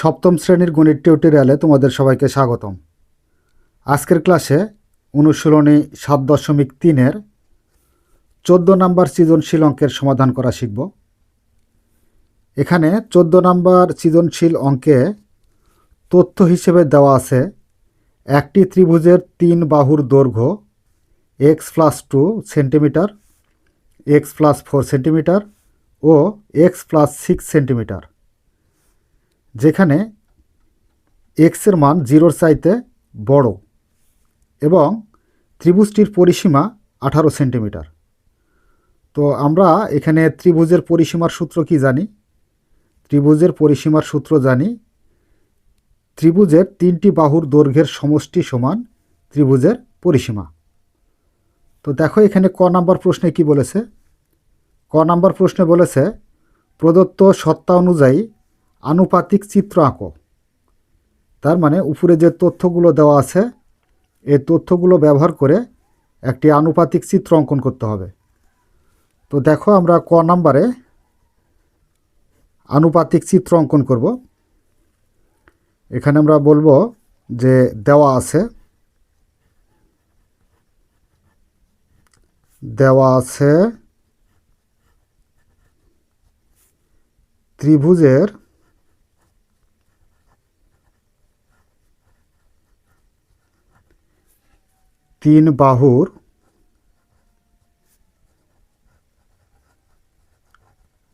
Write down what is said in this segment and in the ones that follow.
সপ্তম শ্রেণির গণিত টিউটোরিয়ালে তোমাদের সবাইকে স্বাগতম। আজকের ক্লাসে অনুশীলনী সাত দশমিক তিনের চোদ্দ নাম্বার সৃজনশীল অঙ্কের সমাধান করা শিখব। এখানে চোদ্দ নাম্বার সৃজনশীল অঙ্কে তথ্য হিসেবে দেওয়া আছে একটি ত্রিভুজের তিন বাহুর দৈর্ঘ্য X plus two centimetre X plus four centimetre ও এক্স প্লাস সিক্স সেন্টিমিটার যেখানে এক্সের মান জিরোর চাইতে বড় এবং ত্রিভুজটির পরিসীমা আঠারো সেন্টিমিটার। তো আমরা এখানে ত্রিভুজের পরিসীমার সূত্র কি জানি? ত্রিভুজের পরিসীমার সূত্র জানি ত্রিভুজের তিনটি বাহুর দৈর্ঘ্যের সমষ্টি সমান ত্রিভুজের পরিসীমা। তো দেখো এখানে ক নাম্বার প্রশ্নে কি বলেছে? ক নাম্বার প্রশ্নে বলেছে, প্রদত্ত সত্তা অনুযায়ী আনুপাতিক চিত্র আঁকো। তার মানে উপরে যে তথ্যগুলো দেওয়া আছে, এই তথ্যগুলো ব্যবহার করে একটি আনুপাতিক চিত্র অঙ্কন করতে হবে। তো দেখো আমরা ক নাম্বারে আনুপাতিক চিত্র অঙ্কন করব। এখানে আমরা বলব যে দেওয়া আছে দেওয়া আছে ত্রিভুজের তিন বাহুর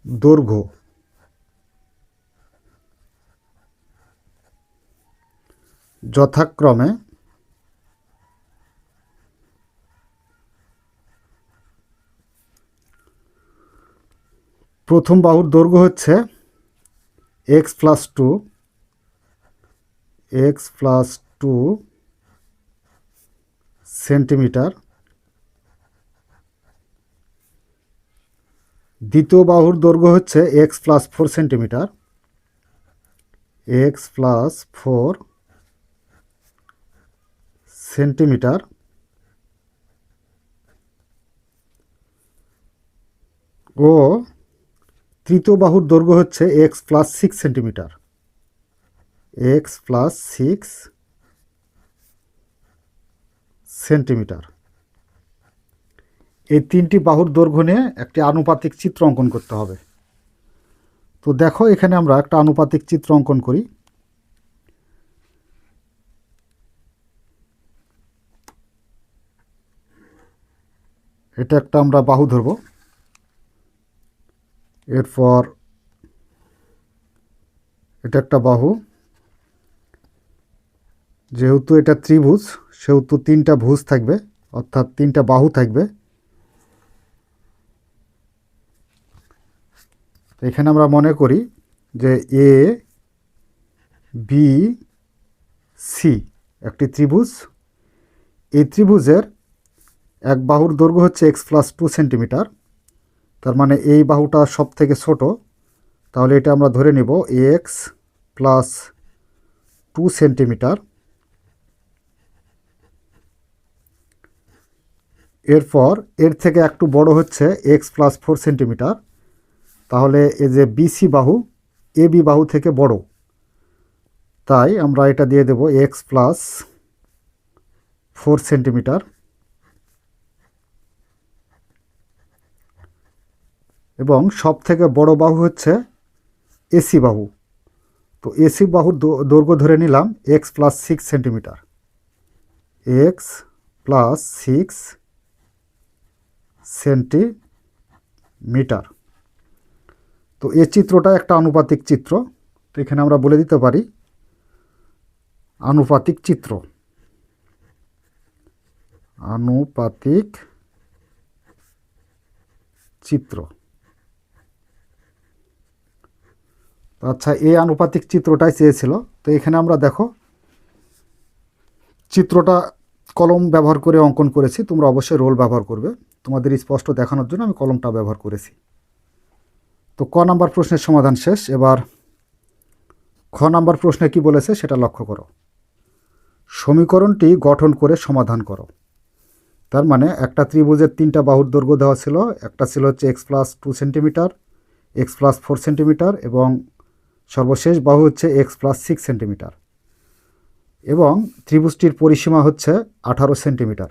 দৈর্ঘ্য। যথাক্রমে প্রথম বাহুর দৈর্ঘ্য হচ্ছে X plus two X plus two centimetre. দ্বিতীয় বাহুর দৈর্ঘ্য হচ্ছে X plus four centimetre X plus four centimetre ও তৃতীয় বাহুর দৈর্ঘ্য হচ্ছে X plus six centimetre X plus six centimetre. এই তিনটি বাহুর দৈর্ঘ্য নিয়ে একটি আনুপাতিক চিত্র অঙ্কন করতে হবে। তো দেখো, এখানে আমরা একটা আনুপাতিক চিত্র অঙ্কন করি। এটা একটা আমরা বাহু ধরব। এরপর এটা একটা বাহু। যেহেতু এটা ত্রিভুজ, সেহেতু তিনটা ভুজ থাকবে, অর্থাৎ তিনটা বাহু থাকবে। এখানে আমরা মনে করি যে এ বি সি একটি ত্রিভুজ। এই ত্রিভুজের এক বাহুর দৈর্ঘ্য হচ্ছে এক্স প্লাস টু সেন্টিমিটার তার মানে এই বাহুটা সব থেকে ছোট। তাহলে এটা আমরা ধরে নেব এক্স প্লাস টু সেন্টিমিটার এরপর এর থেকে একটু বড় হচ্ছে এক্স প্লাস ফোর সেন্টিমিটার তাহলে এই যে বিসি বাহু এ বি বাহু থেকে বড়। তাই আমরা এটা দিয়ে দেব এক্স প্লাস ফোর সেন্টিমিটার এবং সব থেকে বড় বাহু হচ্ছে এসি বাহু। তো এসি বাহুর দৈর্ঘ্য ধরে নিলাম X plus six centimetre X plus six centimetre. তো এই চিত্রটা একটা আনুপাতিক চিত্র। তো এখানে আমরা বলে দিতে পারি আনুপাতিক চিত্র। আনুপাতিক চিত্র। আচ্ছা এই আনুপাতিক চিত্রটাই চেয়েছিল। তো এখানে আমরা দেখো, চিত্রটা কলম ব্যবহার করে অঙ্কন করেছি। তোমরা অবশ্যই রোল ব্যবহার করবে। তোমাদের স্পষ্ট দেখানোর জন্য আমি কলমটা ব্যবহার করেছি। তো ক নাম্বার প্রশ্নের সমাধান শেষ। এবার খ নাম্বার প্রশ্নে কি বলেছে সেটা লক্ষ্য করো। সমীকরণটি গঠন করে সমাধান করো। তার মানে একটা ত্রিভুজের তিনটা বাহুর দৈর্ঘ্য দেওয়া ছিল। একটা ছিল হচ্ছে X plus two centimetre, X plus four centimetre এবং সর্বশেষ বাহু হচ্ছে এক্স প্লাস সিক্স সেন্টিমিটার। এবং ত্রিভুজটির পরিসীমা হচ্ছে আঠারো সেন্টিমিটার।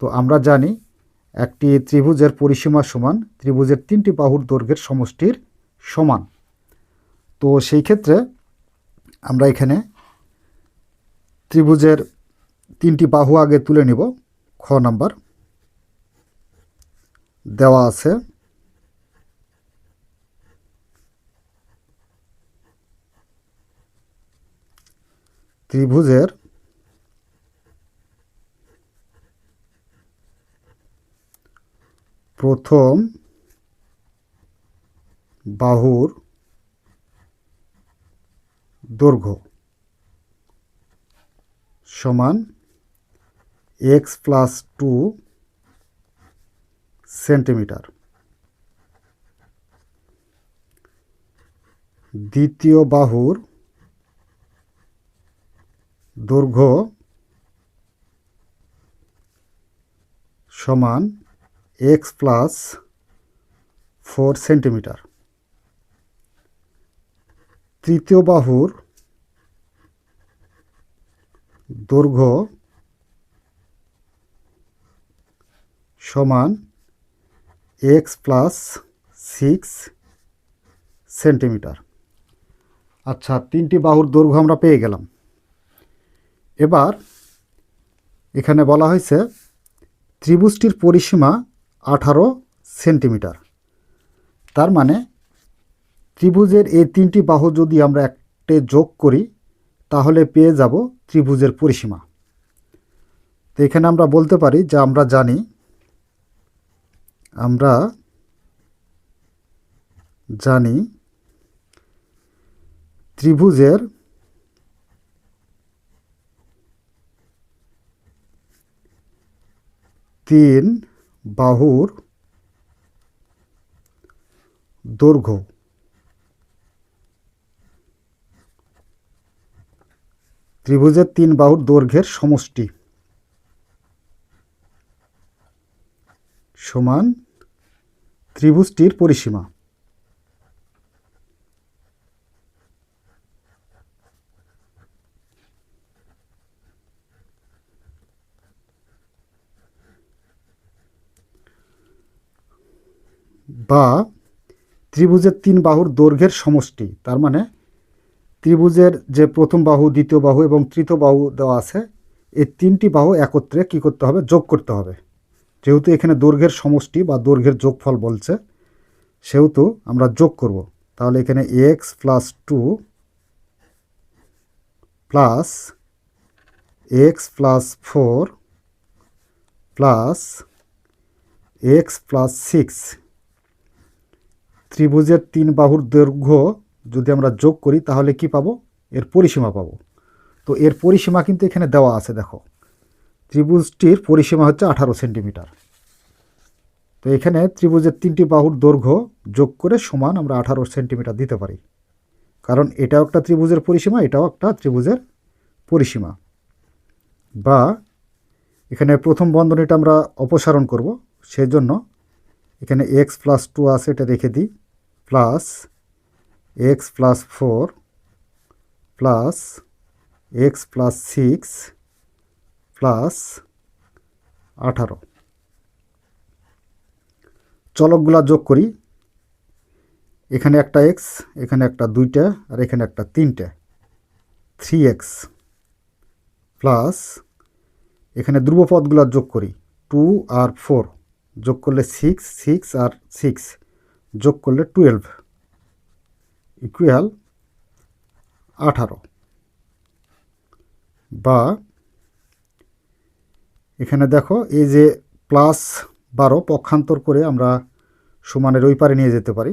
তো আমরা জানি একটি ত্রিভুজের পরিসীমা সমান, ত্রিভুজের তিনটি বাহুর দৈর্ঘ্যের সমষ্টির সমান। তো সেই ক্ষেত্রে আমরা এখানে ত্রিভুজের তিনটি বাহু আগে তুলে নিব। খ নাম্বার দেওয়া আছে। ত্রিভুজের প্রথম বাহুর দৈর্ঘ্য সমান এক্স প্লাস টু সেন্টিমিটার দ্বিতীয় বাহুর দৈর্ঘ্য সমান এক্স প্লাস ফোর সেন্টিমিটার তৃতীয় বাহুর দৈর্ঘ্য সমান এক্স প্লাস সিক্স সেন্টিমিটার আচ্ছা তিনটি বাহুর দৈর্ঘ্য আমরা পেয়ে গেলাম। এবার এখানে বলা হয়েছে ত্রিভুজটির পরিসীমা আঠারো সেন্টিমিটার। তার মানে ত্রিভুজের এই তিনটি বাহু যদি আমরা একটে যোগ করি, তাহলে পেয়ে যাব ত্রিভুজের পরিসীমা। তো এখানে আমরা বলতে পারি যে আমরা জানি আমরা জানি ত্রিভুজের তিন বাহুর দৈর্ঘ্য। ত্রিভুজের তিন বাহুর দৈর্ঘ্যের সমষ্টি। সমান ত্রিভুজটির পরিসীমা। বা ত্রিভুজের তিন বাহুর দৈর্ঘ্যের সমষ্টি, তার মানে ত্রিভুজের যে প্রথম বাহু, দ্বিতীয় বাহু এবং তৃতীয় বাহু দেওয়া আছে, এই তিনটি বাহু একত্রে কি করতে হবে? যোগ করতে হবে। যেহেতু এখানে দৈর্ঘ্যের সমষ্টি বা দৈর্ঘ্যের যোগফল বলছে, সেহেতু আমরা যোগ করব। তাহলে এখানে X plus two plus X plus four plus X plus six ত্রিভুজের তিন বাহুর দৈর্ঘ্য যদি আমরা যোগ করি, তাহলে কি পাবো? এর পরিসীমা পাবো। তো এর পরিসীমা কিন্তু এখানে দেওয়া আছে, দেখো। ত্রিভুজটির পরিসীমা হচ্ছে আঠারো সেন্টিমিটার। তো এখানে ত্রিভুজের তিনটি বাহুর দৈর্ঘ্য যোগ করে সমান আমরা আঠারো সেন্টিমিটার দিতে পারি। কারণ এটাও একটা ত্রিভুজের পরিসীমা, এটাও একটা ত্রিভুজের পরিসীমা। বা এখানে প্রথম বন্ধনীটা আমরা অপসারণ করব, সেজন্য এখানে এক্স প্লাস টু আছে, এটা রেখে দিই plus X plus four plus X plus six plus আঠারো। চলকগুলা যোগ করি, এখানে একটা এক্স এখানে একটা দুইটা, আর এখানে একটা তিনটে। থ্রি এক্স প্লাস এখানে ধ্রুবপদগুলো যোগ করি টু আর ফোর যোগ করলে সিক্স সিক্স আর সিক্স যোগ করলে টুয়েলভ ইকুয়াল আঠারো। বা এখানে দেখো এই যে প্লাস বারো পক্ষান্তর করে আমরা সমানের ওই পারে নিয়ে যেতে পারি।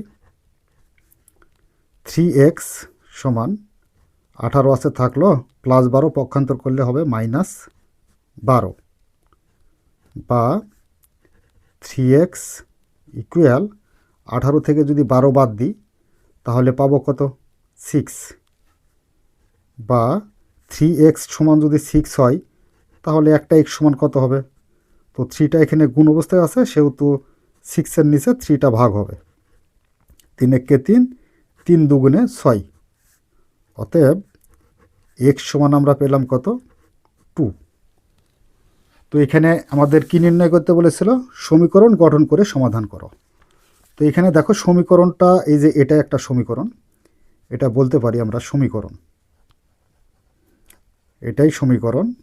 থ্রি এক্স সমান আঠারো আছে থাকল প্লাস বারো পক্ষান্তর করলে হবে মাইনাস বারো। বা থ্রি এক্স ইকুয়াল আঠারো থেকে যদি বারো বাদ দিই, তাহলে পাবো কত? সিক্স বা থ্রি এক্স সমান যদি সিক্স হয়, তাহলে একটা এক্স সমান কত হবে? তো থ্রিটা এখানে গুণ অবস্থায় আছে, সেহেতু সিক্সের নিচে থ্রিটা ভাগ হবে। তিন একে তিন তিন দুগুণে ছয়। অতএব এক্স সমান আমরা পেলাম কত? টু তো এখানে আমাদের কী নির্ণয় করতে বলেছিল? সমীকরণ গঠন করে সমাধান করো। তো এখানে দেখো সমীকরণটা, এই যে এটা একটা সমীকরণ, এটা বলতে পারি আমরা সমীকরণ। এটাই সমীকরণ।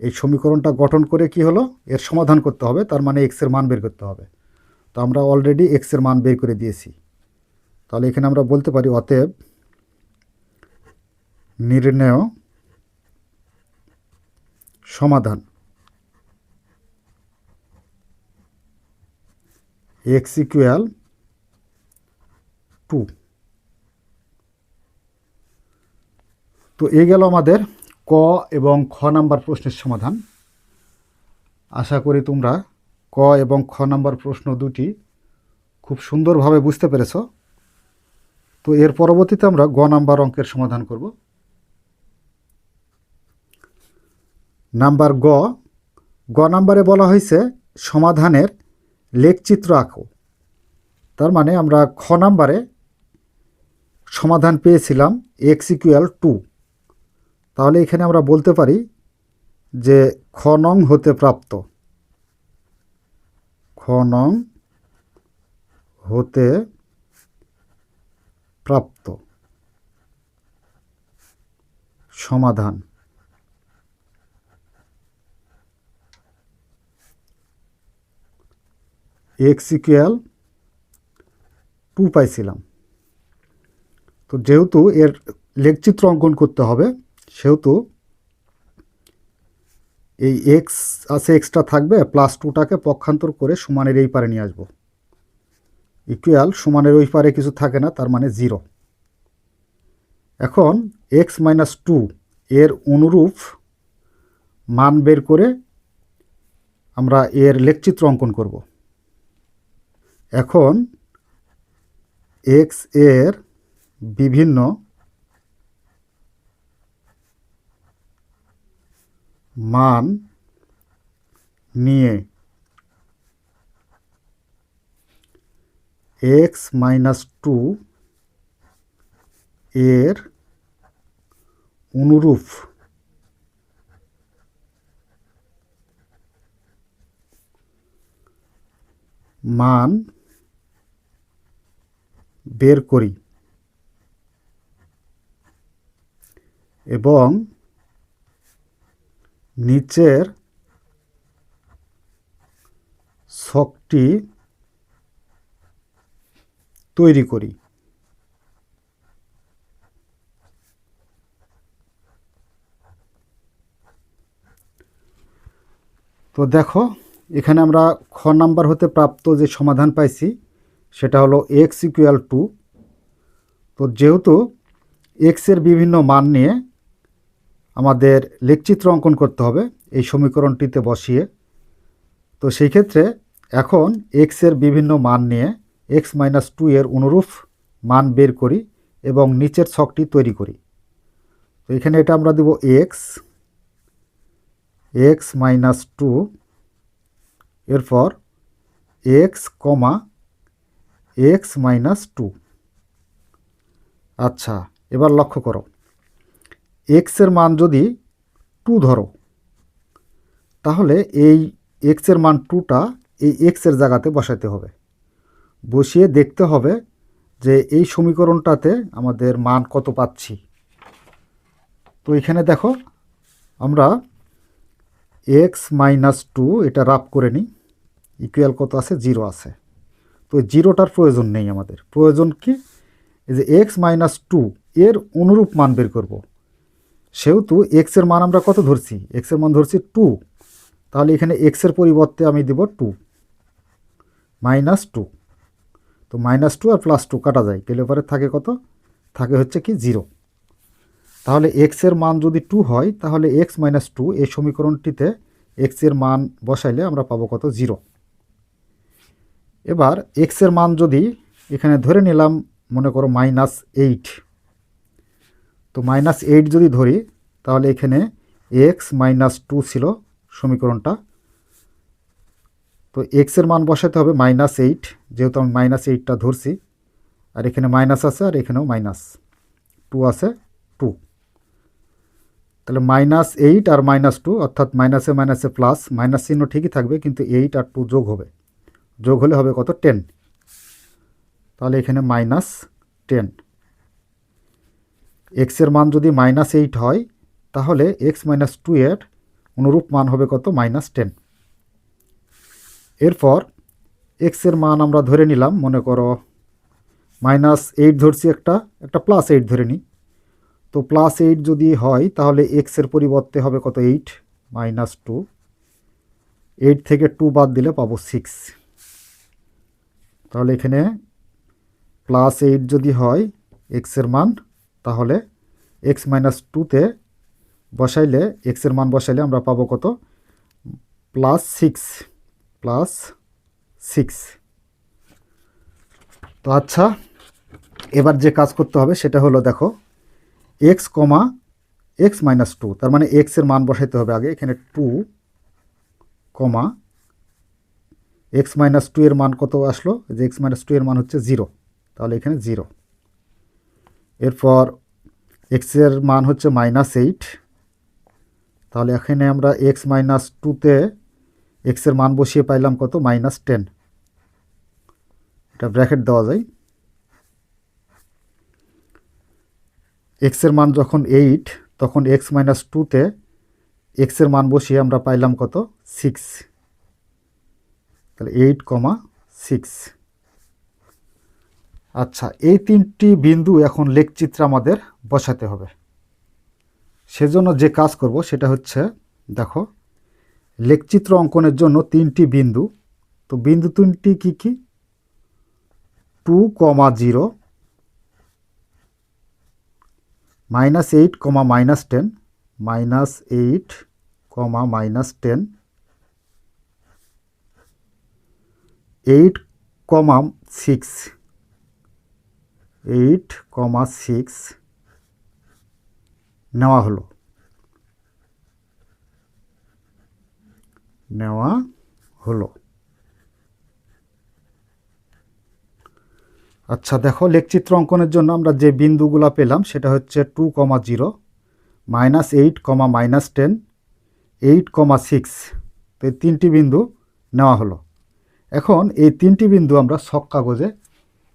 এই সমীকরণটা গঠন করে কি হলো? এর সমাধান করতে হবে, তার মানে এক্সের মান বের করতে হবে। তো আমরা অলরেডি এক্সের মান বের করে দিয়েছি। তাহলে এখানে আমরা বলতে পারি অতএব নির্ণেয় সমাধান। X equal to. তো এই গেল আমাদের ক এবং খ নাম্বার প্রশ্নের সমাধান। আশা করি তোমরা ক এবং খ নাম্বার প্রশ্ন দুটি খুব সুন্দরভাবে বুঝতে পেরেছ। তো এর পরবর্তীতে আমরা গ নাম্বার অঙ্কের সমাধান করব। নাম্বার গ গ নাম্বারে বলা হয়েছে সমাধানের লেখচিত্র আঁকো। তার মানে আমরা খ নাম্বারে সমাধান পেয়েছিলাম এক্স ইকুয়াল টু। তাহলে এখানে আমরা বলতে পারি যে খ নং হতে প্রাপ্ত। খ নং হতে প্রাপ্ত। সমাধান। এক্স ইকুয়াল টু পাইছিলাম। তো যেহেতু এর লেখচিত্র অঙ্কন করতে হবে, সেহেতু এই এক্স আছে এক্সট্রা থাকবে, প্লাস টুটাকে পক্ষান্তর করে সমানের এই পারে নিয়ে আসব। ইকুয়াল সমানের ওই পারে কিছু থাকে না, তার মানে জিরো। এখন এক্স মাইনাস টু এর অনুরূপ মান বের করে আমরা এর লেখচিত্র অঙ্কন করব। এখন এক্সের বিভিন্ন মান নিয়ে এক্স মাইনাস টু এর অনুরূপ মান বের করি। এবং নিচের ছকটি তৈরি করি। তো দেখো, এখানে আমরা খ নাম্বার হতে প্রাপ্ত যে সমাধান পাইছি সেটা হলো এক্স ইকুয়াল টু তো যেহেতু এক্সের বিভিন্ন মান নিয়ে আমাদের লেখচিত্র অঙ্কন করতে হবে, এই সমীকরণটিতে বসিয়ে, তো সেই ক্ষেত্রে এখন এক্সের বিভিন্ন মান নিয়ে এক্স মাইনাস টু এর অনুরূপ মান বের করি এবং নিচের ছকটি তৈরি করি। তো এখানে এটা আমরা দেব এক্স এক্স মাইনাস টু এরপর X comma X minus two. আচ্ছা এবার লক্ষ্য করো। এক্সের মান যদি টু ধরো, তাহলে এই এক্সের মান টুটা এই এক্সের জায়গাতে বসাতে হবে। বসিয়ে দেখতে হবে যে এই সমীকরণটাতে আমাদের মান কত পাচ্ছি। তো এখানে দেখো, আমরা এক্স মাইনাস টু এটা রাপ করে নিই। ইকুয়াল কত আছে? জিরো আছে। জিরোটার প্রয়োজন নেই আমাদের। প্রয়োজন কি? এই যে এক্স মাইনাস টু এর অনুরূপ মান বের করব। সেহেতু এক্সের মান আমরা কত ধরছি? এক্সের মান ধরছি টু তাহলে এখানে এক্সের পরিবর্তে আমি দেব টু মাইনাস টু তো মাইনাস টু আর প্লাস টু কাটা যায়। গেলে পরে থাকে কত? থাকে হচ্ছে কি জিরো তাহলে এক্সের মান যদি টু হয়, তাহলে এক্স মাইনাস টু এই সমীকরণটিতে এক্সের মান বসাইলে আমরা পাবো কত? জিরো এবার এক্সের মান যদি এখানে ধরে নিলাম, মনে করো মাইনাস এইট তো মাইনাস এইট যদি ধরি, তাহলে এখানে এক্স মাইনাস টু ছিল সমীকরণটা। তো এক্সের মান বসাতে হবে মাইনাস এইট যেহেতু আমি মাইনাস এইটটা ধরছি। আর এখানে মাইনাস আছে আর এখানেও মাইনাস টু আছে টু তাহলে মাইনাস এইট আর মাইনাস টু অর্থাৎ মাইনাসে মাইনাসে প্লাস মাইনাস চিহ্ন ঠিকই থাকবে, কিন্তু এইট আর টু যোগ হবে। যোগ হলে হবে কত? টেন তাহলে এখানে মাইনাস টেন এক্সের মান যদি মাইনাস এইট হয়, তাহলে এক্স মাইনাস টু এর অনুরূপ মান হবে কত? মাইনাস টেন এরপর এক্সের মান আমরা ধরে নিলাম, মনে করো মাইনাস এইট ধরছি একটা একটা প্লাস এইট ধরে নিই। তো প্লাস এইট যদি হয়, তাহলে এক্সের পরিবর্তে হবে কত? এইট মাইনাস টু এইট থেকে টু বাদ দিলে পাবো সিক্স তাহলে এখানে প্লাস এইট যদি হয় এক্সের মান, তাহলে এক্স মাইনাস টুতে বসাইলে এক্সের মান বসাইলে আমরা পাবো কত? প্লাস সিক্স প্লাস সিক্স তো আচ্ছা এবার যে কাজ করতে হবে সেটা হলো দেখো X comma X minus two তার মানে এক্সের মান বসাইতে হবে আগে, এখানে two comma X minus two এর মান কত আসলো? যে এক্স মাইনাস টু এর মান হচ্ছে জিরো। তাহলে এখানে জিরো। এরপর এক্সের মান হচ্ছে মাইনাস এইট। তাহলে এখানে আমরা এক্স মাইনাস টুতে এক্সের মান বসিয়ে পাইলাম কত? Minus ten. এটা ব্র্যাকেট দেওয়া যায়। এক্সের মান যখন এইট, তখন এক্স মাইনাস টুতে এক্সের মান বসিয়ে আমরা পাইলাম কত? সিক্স। তাহলে এইট কমা সিক্স আচ্ছা এই তিনটি বিন্দু এখন লেখচিত্রে আমাদের বসাতে হবে। সেজন্য যে কাজ করব সেটা হচ্ছে, দেখো, লেখচিত্র অঙ্কনের জন্য তিনটি বিন্দু। তো বিন্দু তিনটি কী কী? Two comma zero minus eight comma minus ten minus eight comma minus ten eight comma six eight comma six নেওয়া হলো। নেওয়া হলো। আচ্ছা দেখো লেখচিত্র অঙ্কনের জন্য আমরা যে বিন্দুগুলো পেলাম, সেটা হচ্ছে two comma zero minus eight comma minus ten eight comma six তো তিনটি বিন্দু নেওয়া হলো। এখন এই তিনটি বিন্দু আমরা ছক কাগজে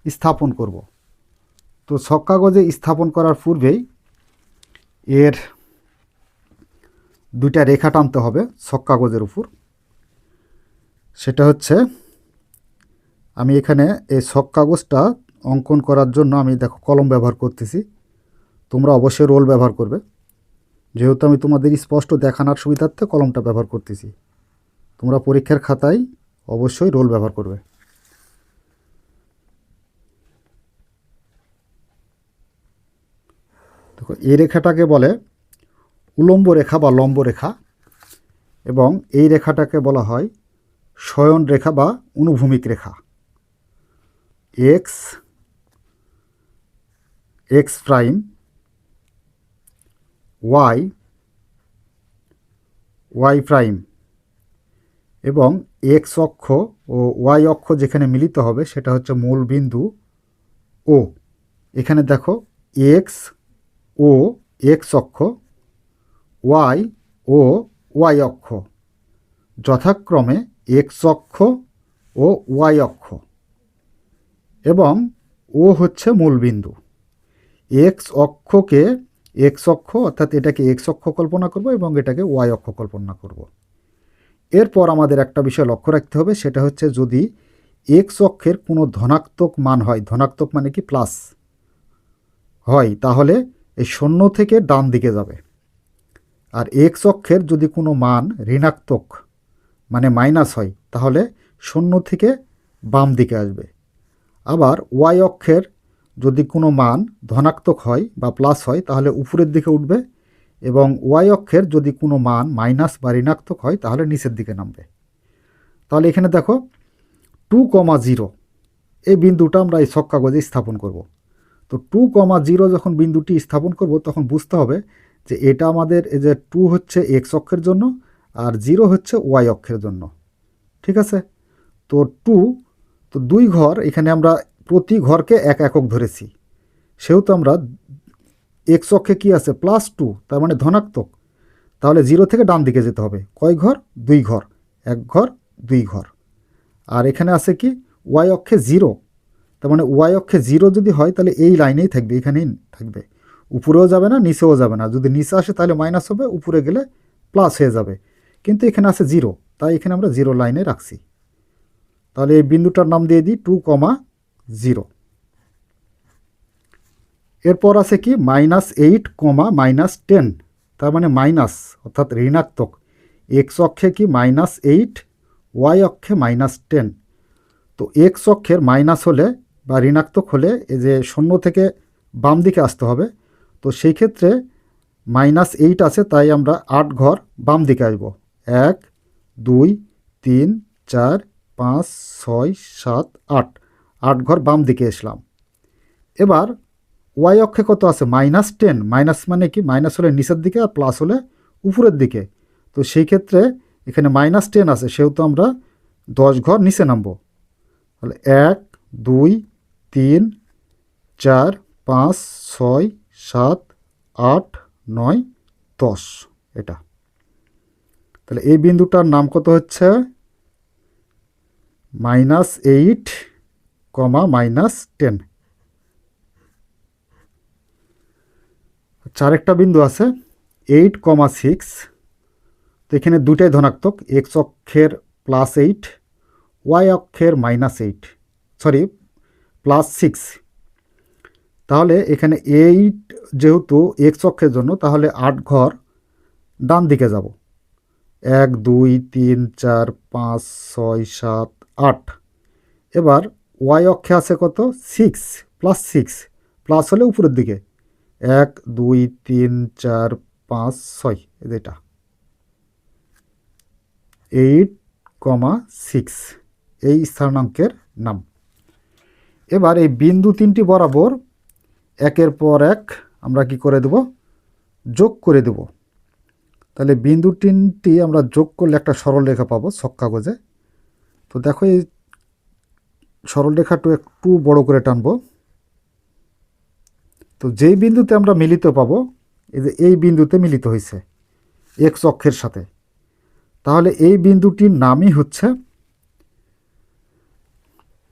স্থাপন করব। তো ছক কাগজে স্থাপন করার পূর্বেই এর দুইটা রেখা টানতে হবে ছক কাগজের উপর। সেটা হচ্ছে, আমি এখানে এই ছক কাগজটা অঙ্কন করার জন্য আমি দেখো কলম ব্যবহার করতেছি। তোমরা অবশ্যই রোল ব্যবহার করবে। যেহেতু আমি তোমাদের স্পষ্ট দেখানোর সুবিধার্থে কলমটা ব্যবহার করতেছি। তোমরা পরীক্ষার খাতায় অবশ্যই রোল ব্যবহার করবে। দেখো, এই রেখাটাকে বলে উলম্ব রেখা বা লম্ব রেখা এবং এই রেখাটাকে বলা হয় শয়ন রেখা বা অনুভূমিক রেখা। X X prime Y Y prime এবং এক্স অক্ষ ও ওয়াই অক্ষ যেখানে মিলিত হবে সেটা হচ্ছে মূল বিন্দু ও এখানে দেখো এক্স ও এক্স অক্ষ ওয়াই ও ওয়াই অক্ষ। যথাক্রমে এক্স অক্ষ ও ওয়াই অক্ষ। এবং ও হচ্ছে মূলবিন্দু এক্স অক্ষকে এক্স অক্ষ, অর্থাৎ এটাকে এক্স অক্ষ কল্পনা করব এবং এটাকে ওয়াই অক্ষ কল্পনা করব। এরপর আমাদের একটা বিষয় লক্ষ্য রাখতে হবে, সেটা হচ্ছে যদি এক্স অক্ষের কোনো ধনাত্মক মান হয়, ধনাত্মক মানে কি প্লাস হয়, তাহলে এই শূন্য থেকে ডান দিকে যাবে। আর এক্স অক্ষের যদি কোনো মান ঋণাত্মক মানে মাইনাস হয়, তাহলে শূন্য থেকে বাম দিকে আসবে। আবার ওয়াই অক্ষের যদি কোনো মান ধনাত্মক হয় বা প্লাস হয়, তাহলে উপরের দিকে উঠবে এবং ওয়াই অক্ষের যদি কোনো মান মাইনাস বা ঋণাত্মক হয়, তাহলে নিচের দিকে নামবে। তাহলে এখানে দেখো, টু কমা জিরো এই বিন্দুটা আমরা এই ছক কাগজে স্থাপন করব। তো টু কমা জিরো যখন বিন্দুটি স্থাপন করব, তখন বুঝতে হবে যে এটা আমাদের এই যে টু হচ্ছে এক্স অক্ষের জন্য আর জিরো হচ্ছে ওয়াই অক্ষের জন্য। ঠিক আছে? তো টু, তো দুই ঘর, এখানে আমরা প্রতি ঘরকে এক একক ধরেছি। সেহেতু আমরা এক্স অক্ষে কী আছে? প্লাস টু তার মানে ধনাত্মক। তাহলে জিরো থেকে ডান দিকে যেতে হবে। কয় ঘর? দুই ঘর। এক ঘর, দুই ঘর। আর এখানে আছে কি? ওয়াই অক্ষে জিরো তার মানে ওয়াই অক্ষে জিরো যদি হয়, তাহলে এই লাইনেই থাকবে, এখানেই থাকবে। উপরেও যাবে না, নিচেও যাবে না। যদি নিচে আসে, তাহলে মাইনাস হবে, উপরে গেলে প্লাস হয়ে যাবে। কিন্তু এখানে আছে জিরো তাই এখানে আমরা জিরো লাইনে রাখছি। তাহলে এই বিন্দুটার নাম দিয়ে দিই টু কমা জিরো এরপর আছে কি? Minus eight comma minus ten. তার মানে মাইনাস, অর্থাৎ ঋণাত্মক। এক্স অক্ষে কি? মাইনাস এইট ওয়াই অক্ষে মাইনাস টেন। তো এক্স অক্ষের মাইনাস হলে বা ঋণাত্মক হলে এই যে শূন্য থেকে বাম দিকে আসতে হবে। তো সেই ক্ষেত্রে মাইনাস এইট আছে, তাই আমরা আট ঘর বাম দিকে আসব। এক, দুই, তিন, চার, পাঁচ, ছয়, সাত, আট। আট ঘর বাম দিকে এসলাম। এবার ওয়াই অক্ষে কত আছে? মাইনাস টেন মাইনাস মানে কি? মাইনাস হলে নিচের দিকে আর প্লাস হলে উপরের দিকে। তো সেই ক্ষেত্রে এখানে মাইনাস টেন আছে, সেহেতু আমরা দশ ঘর নিচে নামবো। তাহলে এক, দুই, তিন, চার, পাঁচ, ছয়, সাত, আট, নয়, দশ এটা। তাহলে এই বিন্দুটার নাম কত হচ্ছে? Minus eight comma minus ten চার একটা বিন্দু আছে এইট কমা সিক্স তো এখানে দুটাই ধনাত্মক এক্স অক্ষের প্লাস এইট ওয়াই অক্ষের minus eight sorry plus six তাহলে এখানে এইট যেহেতু এক্স অক্ষের জন্য, তাহলে আট ঘর ডান দিকে যাব। এক, দুই, তিন, চার, পাঁচ, ছয়, সাত, আট। এবার ওয়াই অক্ষে আছে কত? সিক্স প্লাস সিক্স প্লাস হলে উপরের দিকে। এক, দুই, তিন, চার, পাঁচ, ছয় এটা। এইট কমা সিক্স, এই স্থানাঙ্কের নাম। এবার এই বিন্দু তিনটি বরাবর একের পর এক আমরা কি করে দেব? যোগ করে দেব। তাহলে বিন্দু তিনটি আমরা যোগ করলে একটা সরলরেখা পাবো ছক কাগজে। তো দেখো এই সরলরেখাটা একটু বড় করে টানবো। তো যেই বিন্দুতে আমরা মিলিত পাবো, এই যে এই বিন্দুতে মিলিত হয়েছে এক্স অক্ষের সাথে, তাহলে এই বিন্দুটির নামই হচ্ছে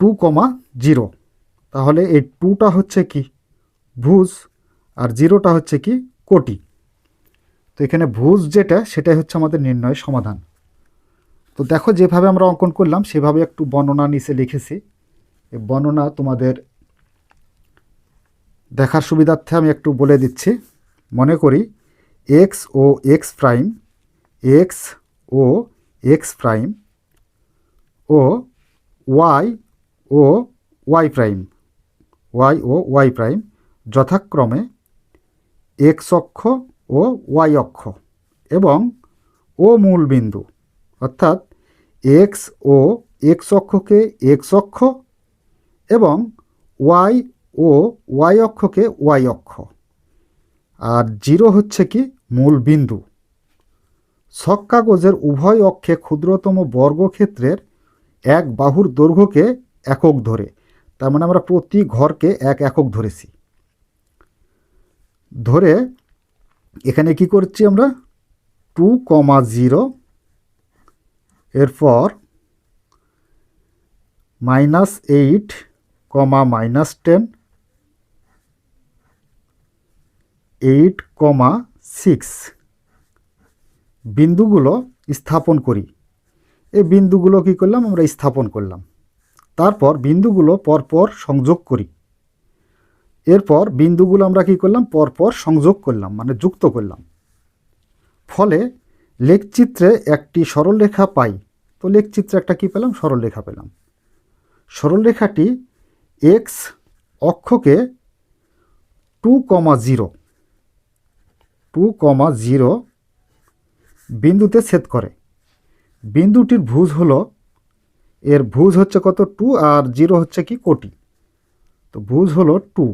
টু কমা জিরো। তাহলে এই টুটা হচ্ছে কি? ভুজ, আর জিরোটা হচ্ছে কি? কোটি। তো এখানে ভুজ যেটা, সেটাই হচ্ছে আমাদের নির্ণয় সমাধান। তো দেখো যেভাবে আমরা অঙ্কন করলাম, সেভাবে একটু বর্ণনা নিচে লিখেছি। বর্ণনা তোমাদের দেখার সুবিধার্থে আমি একটু বলে দিচ্ছি। মনে করি X O X prime X O X prime ও Y O Y prime Y O Y prime যথাক্রমে এক্স অক্ষ ও ওয়াই অক্ষ এবং ও মূল বিন্দু। অর্থাৎ এক্স ও এক্স অক্ষকে এক্স অক্ষ এবং ওয়াই ও ওয়াই অক্ষকে ওয়াই অক্ষ। আর জিরো হচ্ছে কি মূল বিন্দু। ছক কাগজের উভয় অক্ষে ক্ষুদ্রতম বর্গক্ষেত্রের এক বাহুর দৈর্ঘ্যকে একক ধরে। তার মানে আমরা প্রতি ঘরকে এক একক ধরেছি। ধরে এখানে কি করছি আমরা? টু কমা জিরো এরপর minus eight comma minus ten eight comma six. বিন্দুগুলো স্থাপন করি। এই বিন্দুগুলো কি করলাম? আমরা স্থাপন করলাম। তারপর বিন্দুগুলো পরপর সংযোগ করি। এরপর বিন্দুগুলো আমরা কি করলাম? পরপর সংযোগ করলাম মানে যুক্ত করলাম। ফলে লেখচিত্রে একটি সরলরেখা পাই। তো লেখচিত্রে একটা কি পেলাম? সরলরেখা পেলাম। সরলরেখাটি x অক্ষকে two comma zero two comma, zero বিন্দুতে ছেদ করে। বিন্দুটির ভুজ হলো, এর ভুজ হচ্ছে কত? টু, আর জিরো হচ্ছে কি? কোটি। তো ভুজ হলো টু।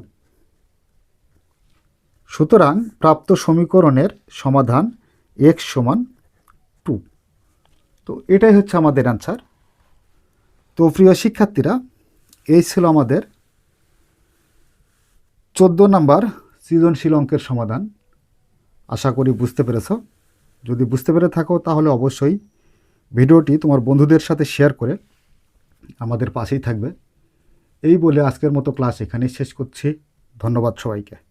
সুতরাং প্রাপ্ত সমীকরণের সমাধান এক্স সমান টু। তো এটাই হচ্ছে আমাদের অ্যান্সার তো প্রিয় শিক্ষার্থীরা, এই ছিল আমাদের চোদ্দ নাম্বার সৃজনশীল অঙ্কের সমাধান। আশা করি বুঝতে পেরেছ। যদি বুঝতে পেরে থাকো, তাহলে অবশ্যই ভিডিওটি তোমার বন্ধুদের সাথে শেয়ার করে আমাদের পাশেই থাকবে। এই বলে আজকের মতো ক্লাস এখানেই শেষ করছি। ধন্যবাদ সবাইকে।